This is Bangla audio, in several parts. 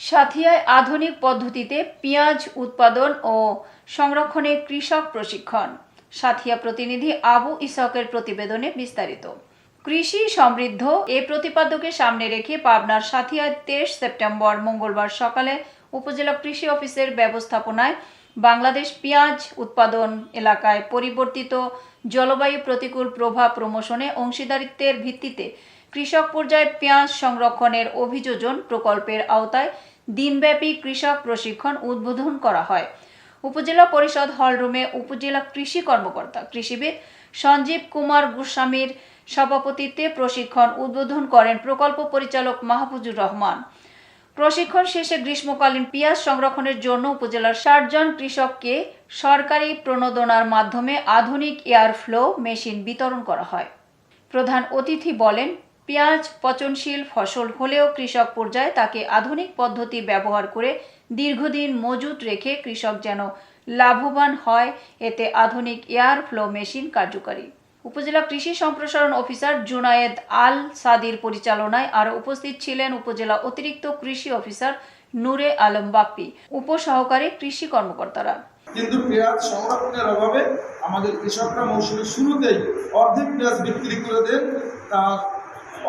সাথিয়ায় আধুনিক পদ্ধতিতে পেঁয়াজ উৎপাদন ও সংরক্ষণে কৃষক প্রশিক্ষণ। সাথিয়া প্রতিনিধি আবু ইসকের প্রতিবেদনে বিস্তারিত। কৃষি সমৃদ্ধ এ প্রতিপাদ্যকে সামনে রেখে পাবনার সাথিয়ায় তেইশ সেপ্টেম্বর মঙ্গলবার সকালে উপজেলা কৃষি অফিসের ব্যবস্থাপনায় বাংলাদেশ পেঁয়াজ উৎপাদন এলাকায় পরিবর্তিত জলবায়ু প্রতিকূল প্রভাব প্রমোশনে অংশীদারিত্বের ভিত্তিতে কৃষক পর্যায়ে পেঁয়াজ সংরক্ষণের অভিযোজন প্রকল্পের আওতায় দিনব্যাপী কৃষক প্রশিক্ষণ উদ্বোধন করা হয়। উপজেলা পরিষদ হলরুমে উপজেলা কৃষি কর্মকর্তা, কৃষিবিদ সঞ্জীব কুমার গোস্বামীর সভাপতিত্বে প্রশিক্ষণ উদ্বোধন করেন প্রকল্প পরিচালক মাহফুজুর রহমান। প্রশিক্ষণ শেষে গ্রীষ্মকালীন পেঁয়াজ সংরক্ষণের জন্য উপজেলার ষাট জন কৃষককে সরকারি প্রণোদনার মাধ্যমে আধুনিক এয়ার ফ্লো মেশিন বিতরণ করা হয়। প্রধান অতিথি বলেন পেঁয়াজ পচনশীল ফসল হলেও কৃষক পর্যায়ে তাকে আধুনিক পদ্ধতি ব্যবহার করে দীর্ঘদিন মজুত রেখে কৃষক যেন লাভবান হয়, এতে আধুনিক এয়ার ফ্লো মেশিন কার্যকারী। উপজেলা কৃষি সম্প্রসারণ অফিসার জুনায়েদ আল সাদির পরিচালনায় আরও উপস্থিত ছিলেন উপজেলা অতিরিক্ত কৃষি অফিসার নূরে আলম বাপ্পি, উপসহকারী কৃষি কর্মকর্তারা। কিন্তু পেঁয়াজ সংরক্ষণের অভাবে আমাদের কৃষকরা মৌসুমের শুরুতেই অর্ধেক পেঁয়াজ বিক্রি করে দেন তার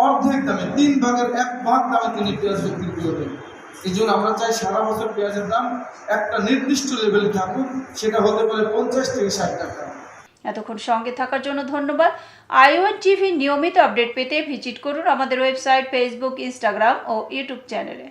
অর্ধেক দামে, তিন ভাগের এক ভাগ দামে তিনি পেঁয়াজ বিক্রি করে দেন এই জন্য আমরা চাই সারা বছর পেঁয়াজের দাম একটা নির্দিষ্ট লেভেল থাকুক, সেটা হতে পারে পঞ্চাশ থেকে ষাট টাকা। এতক্ষণ সঙ্গে থাকার জন্য ধন্যবাদ। আইওয়ান টিভি নিয়মিত আপডেট পেতে ভিজিট করুন আমাদের ওয়েবসাইট, ফেসবুক, ইনস্টাগ্রাম ও ইউটিউব চ্যানেলে।